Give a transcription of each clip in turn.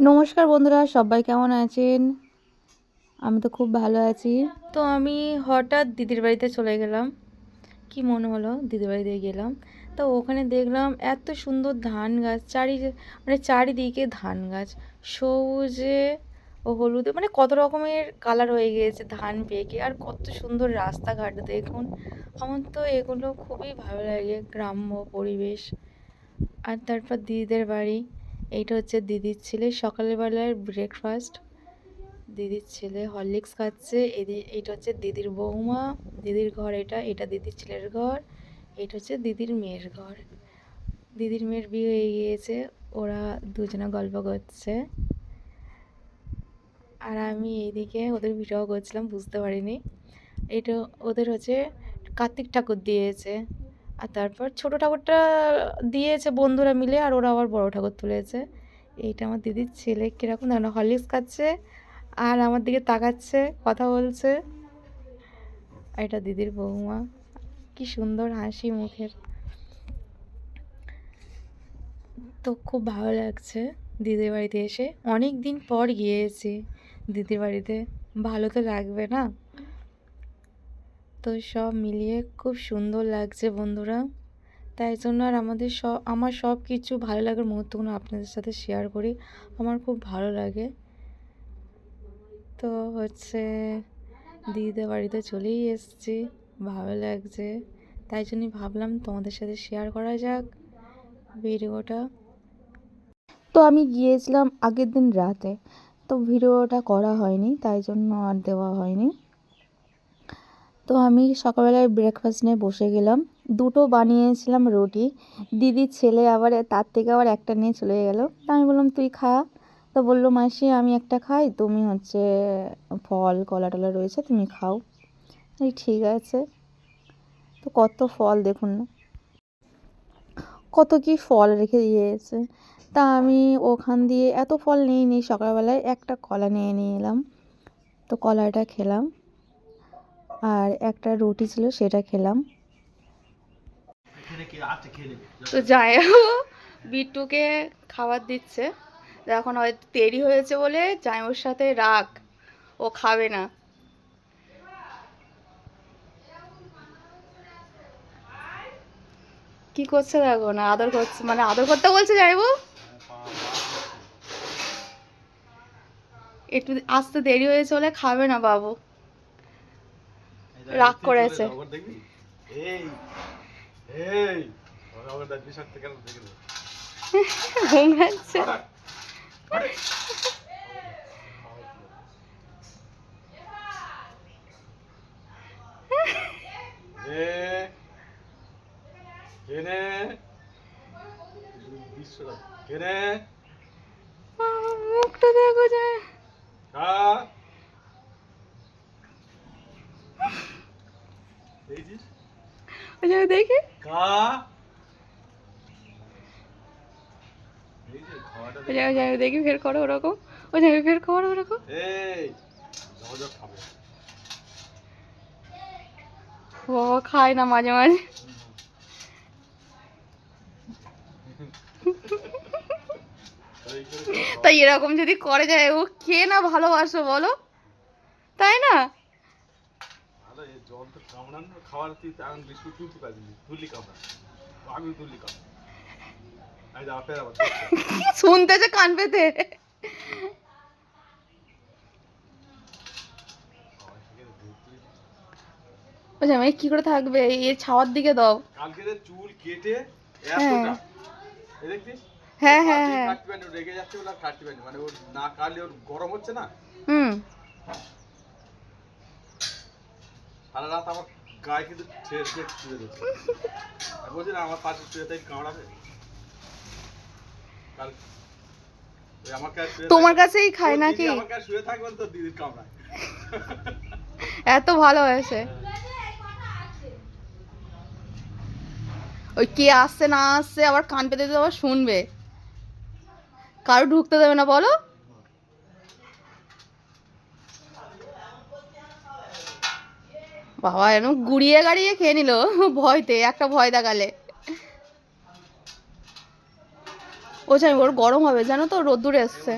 নমস্কার বন্ধুরা, সবাই কেমন আছেন? আমি তো খুব ভালো আছি। তো আমি হঠাৎ দিদির বাড়িতে চলে গেলাম। কি মনে হলো? দিদির বাড়িতে গেলাম। তো ওখানে দেখলাম এত সুন্দর ধান গাছ, চারি মানে চারিদিকে ধান গাছ। সবুজে ও হলুদে মানে কত রকমের কালার হয়ে গিয়েছে ধান পেকে। আর কত সুন্দর রাস্তাঘাট দেখুন। আমার তো এগুলো খুবই ভালো লাগে, গ্রাম্য পরিবেশ। আর তারপর দিদিদের বাড়ি। এইটা হচ্ছে দিদির ছেলে। সকালের বেলার ব্রেকফাস্ট দিদির ছেলে হরলিক্স খাচ্ছে। এইটা হচ্ছে দিদির বৌমা, দিদির ঘর এটা এটা দিদির ছেলের ঘর এটা হচ্ছে দিদির মেয়ের ঘর। দিদির মেয়ের বিয়ে হয়ে গিয়েছে, ওরা দুজনে গল্প করছে। আর আমি এইদিকে ওদের ভিডিও করছিলাম, বুঝতে পারিনি। এটা ওদের হচ্ছে কার্তিক ঠাকুর দিয়েছে। আর তারপর ছোট ঠাকুরটা দিয়েছে বন্ধুরা মিলে আর ওরা আবার বড় ঠাকুর তুলেছে। এইটা আমার দিদির ছেলে কীরকম দেখো হরলিক্স খাচ্ছে আর আমার দিকে তাকাচ্ছে, কথা বলছে। আর এটা দিদির বৌমা, কি সুন্দর হাসি মুখের। তো খুব ভালো লাগছে দিদির বাড়িতে এসে। অনেক দিন পর গিয়েছি দিদির বাড়িতে, ভালো তো লাগবে না? তো সব মিলিয়ে খুব সুন্দর লাগছে বন্ধুরা। তাই জন্য আর আমাদের সব আমার সব কিছু ভালো লাগার মুহূর্তগুলো আপনাদের সাথে শেয়ার করি। আমার খুব ভালো লাগে। তো হচ্ছে দিদিদের বাড়িতে চলেই এসেছি, ভালো লাগছে। তাই জন্যই ভাবলাম তোমাদের সাথে শেয়ার করা যাক ভিডিওটা। তো আমি গিয়েছিলাম আগের দিন রাতে, তো ভিডিওটা করা হয়নি, তাই জন্য আর দেওয়া হয়নি। তো আমি সকালবেলায় ব্রেকফাস্ট নিয়ে বসে গেলাম। দুটো বানিয়েছিলাম রুটি। দিদির ছেলে আবার, তার থেকে আবার একটা নিয়ে চলে গেল। তা আমি বললাম, তুই খা। তো বলল, মাসি, আমি একটা খাই। তুমি হচ্ছে ফল, কলা টলা রয়েছে, তুমি খাও। এই ঠিক আছে। তো কত ফল দেখুন না। কত কি ফল রেখে দিয়েছে। তা আমি ওখান দিয়ে এত ফল নিয়ে নিই সকালবেলায় একটা কলা নিয়ে নিয়ে এলাম তো কলাটা খেলাম। আর একটা রুটি ছিল, সেটা খেলাম। তো হোক, বিট্টুকে খাবার দিচ্ছে। এখন হয়তো দেরি হয়েছে বলে ওর সাথে রাগ, ও খাবে না। কি করছে দেখো না, আদর করছে মানে আদর করতে বলছে যাইবো একটু আসতে দেরি হয়েছে বলে খাবে না বাবু। রাগ করেছে। ঘুমাচ্ছে। মুখটা দেখো যায় কা দেখছিস ওই যে দেখি। কা। যে ওই জায়গায় দেখি। ফের করো ওরকম। ওই জায়গায় ফের করো ওরকম। বাবা খায় না মাঝে মাঝে। তাই এরকম যদি করে যায় ও কে না ভালোবাসো বলো। তাই না? ভালো এই জল তো কামড়ানো খাওয়ার তুই এখন বিস্কুট তুলতে পারবি তুললি কামড়া আমি তুললি কামড়া এই যা ফের আবার শুনতেছে কান পেতে ওই আমি কি করে থাকবে? এর ছাওয়ার দিকে দাও। কালকে যে চুল কেটে হ্যাঁ। এতটা এই দেখছিস? হ্যাঁ হ্যাঁ হ্যাঁ। রেগে যাচ্ছে আর কাটতে পারেনি। মানে ওর না কাটলে ওর গরম হচ্ছে না? হুম। সারা রাত আমার গায়ে কিন্তু ছেড়ে ছেড়ে দিচ্ছে বলছি না আমার পাশে শুয়ে তাই কামড়াবে? কাল তোমার কাছেই খায় নাকি? এত ভালো হয়েছে। ওই কে আসছে না আসছে আবার কান পেতে আবার শুনবে। কারও ঢুকতে দেবে না বলো। বাবা এরকম গুড়িয়ে গাড়িয়ে খেয়ে নিল ভয়তে একটা ভয় দেখালে। ও জানি ওর গরম হবে জানো তো রোদ্দুরে এসছে।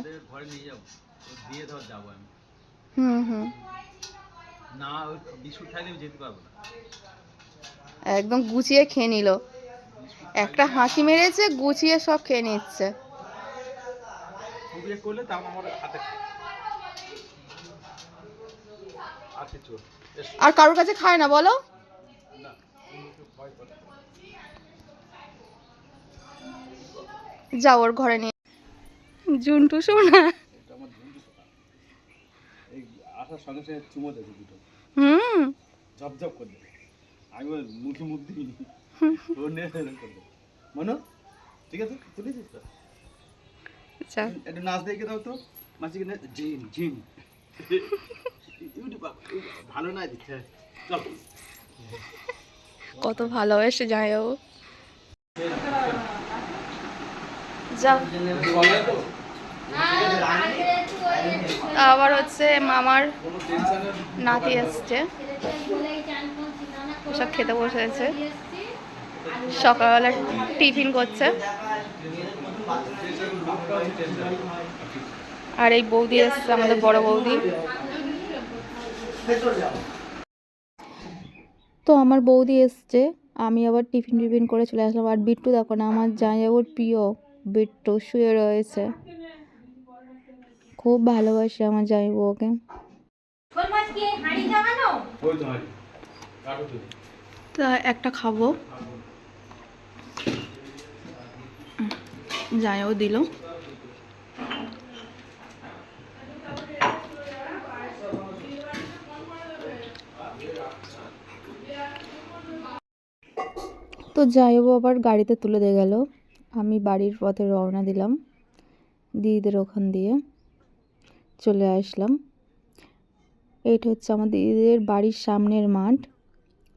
হুম হুম। একদম গুছিয়ে খেয়ে নিল। একটা হাসি মেরেছে গুছিয়ে সব খেয়ে নিচ্ছে। ইয়ে করলে আমার হাতে আছে চোর এস আর কারোর কাছে খায় না বলো। যাও ওর ঘরে নিয়ে। জুন্টু শোনা এটা আমার ঝুঁকি এই আসার সঙ্গে সঙ্গে চুমো দেবে হুম। ঝপঝপ করে দেবে আমি মুখে মুখ দিইনি। মনো ঠিক আছে? তুলেছিস তো? আচ্ছা। একটু নাচ দেখে দাও তো। মাসিকে না জিম জিম। ভালো না দিচ্ছে চল কত ভালোবাসে যায় ও আবার হচ্ছে মামার নাতি আসছে। সব খেতে বসেছে সকালবেলা টিফিন করছে। আর এই বৌদি এসছে আমাদের বড় বৌদি। তো আমার বৌদি এসছে আমি আবার টিফিন টিফিন করে চলে আসলাম। আর বিট্টু দেখো না আমার জামাইবাবুর প্রিয় বিট্টু শুয়ে রয়েছে। খুব ভালোবাসে আমার জামাইবাবুকে। ওই তো কাটো তুমি তা একটা খাব। জামাইবাবু দিল। তো জামাইবাবু আবার গাড়িতে তুলে দিয়ে গেল। আমি বাড়ির পথে রওনা দিলাম দিদিদের ওখান দিয়ে। চলে আসলাম। এইটা হচ্ছে আমার দিদিদের বাড়ির সামনের মাঠ,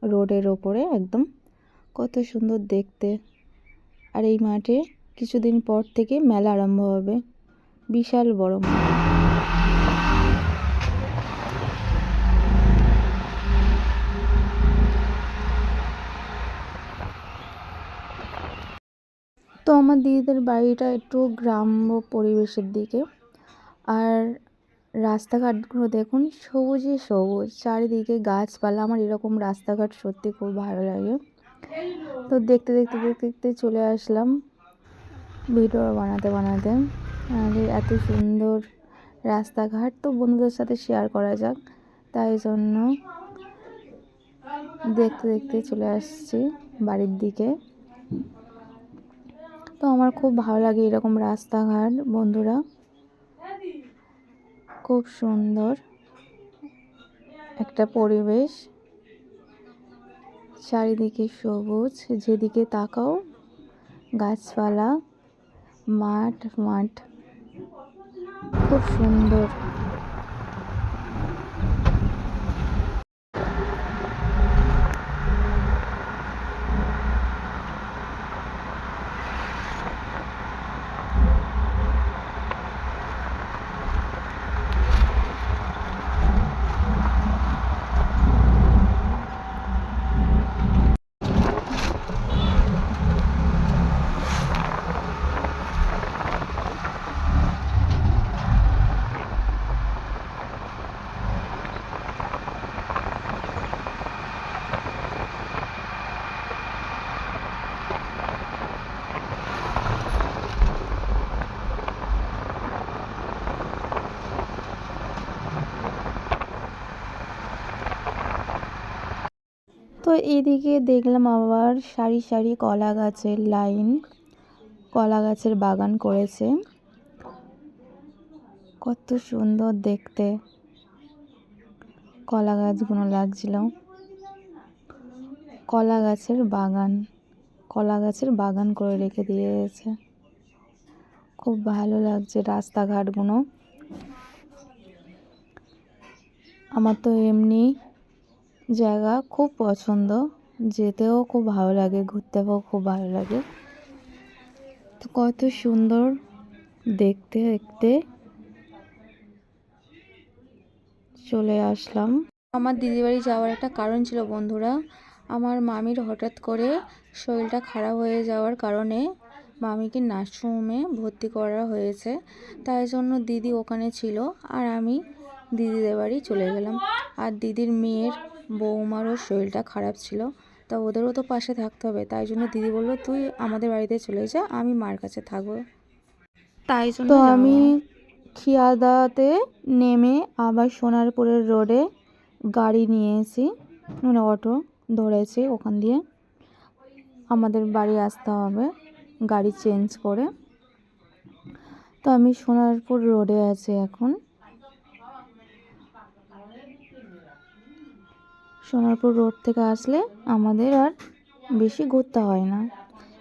রোডের ওপরে একদম। কত সুন্দর দেখতে। আর এই মাঠে কিছুদিন পর থেকে মেলা আরম্ভ হবে। বিশাল বড় মাঠ তো আমার দিদিদের বাড়িটা একটু গ্রাম্য পরিবেশের দিকে। আর রাস্তাঘাটগুলো দেখুন, সবুজে সবুজ, চারিদিকে গাছপালা। আমার এরকম রাস্তাঘাট সত্যি খুব ভালো লাগে। তো দেখতে দেখতে দেখতে দেখতে চলে আসলাম ভিডিও বানাতে বানাতে। আর, এত সুন্দর রাস্তাঘাট। তো বন্ধুদের সাথে শেয়ার করা যাক। তাই জন্য দেখতে দেখতে চলে আসছি বাড়ির দিকে। তো আমার খুব ভালো লাগে এরকম রাস্তাঘাট, বন্ধুরা। খুব সুন্দর একটা পরিবেশ। চারিদিকে সবুজ, যেদিকে তাকাও, গাছপালা, মাঠ মাঠ। খুব সুন্দর তো এদিকে দেখলাম আবার সারি সারি কলা গাছের লাইন, কলা গাছের বাগান করেছে। কত সুন্দর দেখতে। কলা গাছগুলো লাগছিল। কলা গাছের বাগান, কলা গাছের বাগান করে রেখে দিয়েছে। খুব ভালো লাগছে রাস্তাঘাটগুলো। আমার তো এমনি জায়গা খুব পছন্দ। যেতেও খুব ভালো লাগে, ঘুরতেও খুব ভালো লাগে। তো কত সুন্দর দেখতে দেখতে। চলে আসলাম। আমার দিদি বাড়ি যাওয়ার একটা কারণ ছিল বন্ধুরা। আমার মামির হঠাৎ করে শরীরটা খারাপ হয়ে যাওয়ার কারণে মামিকে নার্সিংহোমে ভর্তি করা হয়েছে। তাই জন্য দিদি ওখানে ছিল আর আমি দিদিদের বাড়ি চলে গেলাম। আর দিদির মেয়ের বৌমারও শরীরটা খারাপ ছিল তা ওদেরও তো পাশে থাকতে হবে। তাই জন্য দিদি বলল তুই আমাদের বাড়িতে চলে যা আমি মার কাছে থাকব। তাই জন্য তো আমি খিয়াদাতে নেমে আবার সোনারপুরের রোডে গাড়ি নিয়েছি মানে অটো ধরেছি ওখান দিয়ে। আমাদের বাড়ি আসতে হবে গাড়ি চেঞ্জ করে। তো আমি সোনারপুর রোডে আছি এখন। সোনারপুর রোড থেকে আসলে আমাদের আর বেশি ঘুরতে হয় না।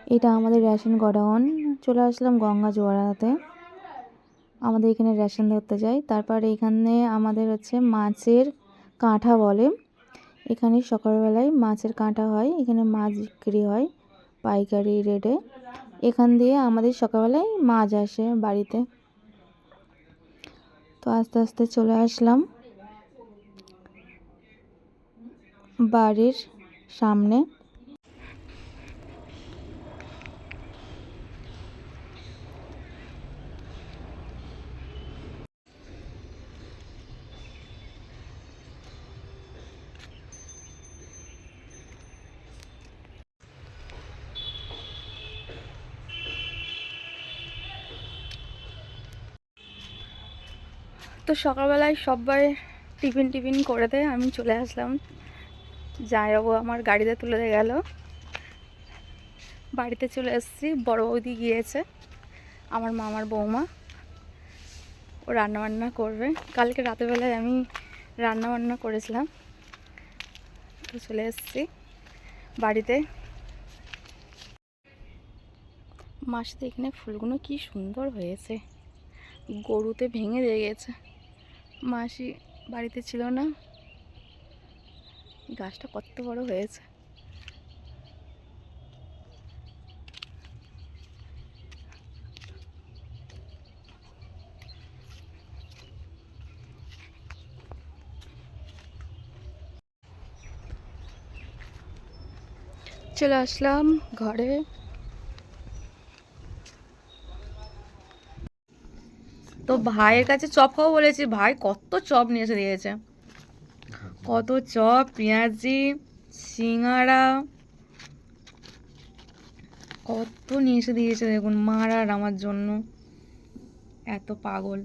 এটা আমাদের রেশন গোডাউন। চলে আসলাম গঙ্গা জোয়ারাতে। আমাদের এখানে রেশন ধরতে যাই। তারপর এখানে আমাদের হচ্ছে মাছের কাঁঠা বলে। এখানে সকালবেলায় মাছের কাঁটা হয়। এখানে মাছ বিক্রি হয় পাইকারি রেটে এখান দিয়ে আমাদের সকালবেলায় মাছ আসে বাড়িতে। তো আস্তে আস্তে চলে আসলাম। বাড়ির সামনে। তো সকালবেলায় সবাই টিফিন টিফিন করে দেয় আমি চলে আসলাম। যাইবাবু আমার গাড়িতে তুলে গেল। বাড়িতে চলে এসেছি, বড় বৌদি গিয়েছে, আমার মামার বৌমা। ও রান্নাবান্না করবে। কালকে রাতেরবেলায় আমি রান্নাবান্না করেছিলাম। তো চলে এসেছি বাড়িতে। মাসিতে এখানে ফুলগুলো কি সুন্দর হয়েছে। গরুতে ভেঙে দিয়ে গেছে। মাসি বাড়িতে ছিল না। গাছটা কত বড় হয়েছে? চলে আসলাম ঘরে। তো ভাইয়ের কাছে চপ খাব বলেছি। ভাই কত চপ নিয়ে এসে দিয়েছে। কত চপ, পেঁয়াজি সিঙ্গারা কত নিয়ে এসে দিয়েছে দেখুন, মার আর আমার জন্য। এত পাগল।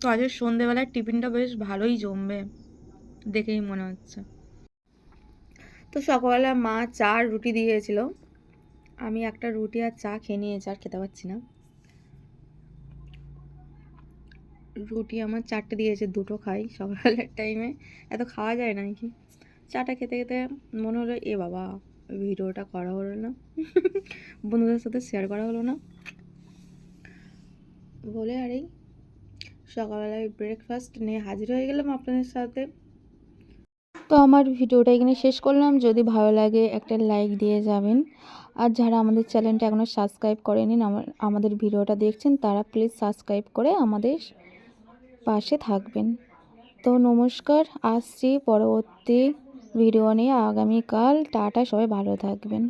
তো আজকে সন্ধেবেলায় টিফিনটা বেশ ভালোই জমবে, দেখেই মনে হচ্ছে। তো সকালবেলা মা চা আর রুটি দিয়েছিল। আমি একটা রুটি আর চা খেয়ে নিয়েছি, আর খেতে পারছি না। রুটি আমার চারটে দিয়েছে, দুটো খাই সকালের টাইমে এত খাওয়া যায় না কি চাটা খেতে খেতে মনে হলো, এ বাবা, ভিডিওটা করা হলো না। বন্ধুদের সাথে শেয়ার করা হলো না। বলে আর এই, সকালবেলায় ব্রেকফাস্ট নিয়ে হাজির হয়ে গেলাম আপনাদের সাথে। তো আমার ভিডিওটা এখানে শেষ করলাম। যদি ভালো লাগে একটা লাইক দিয়ে যাবেন। আর যারা আমাদের চ্যানেলটা এখনও সাবস্ক্রাইব করেনি, আমার, আমাদের ভিডিওটা দেখছেন, তারা প্লিজ সাবস্ক্রাইব করে আমাদের পাশে থাকবেন। তো নমস্কার আসছি পরবর্তী ভিডিও নিয়ে আগামীকাল টাটা সবাই ভালো থাকবেন।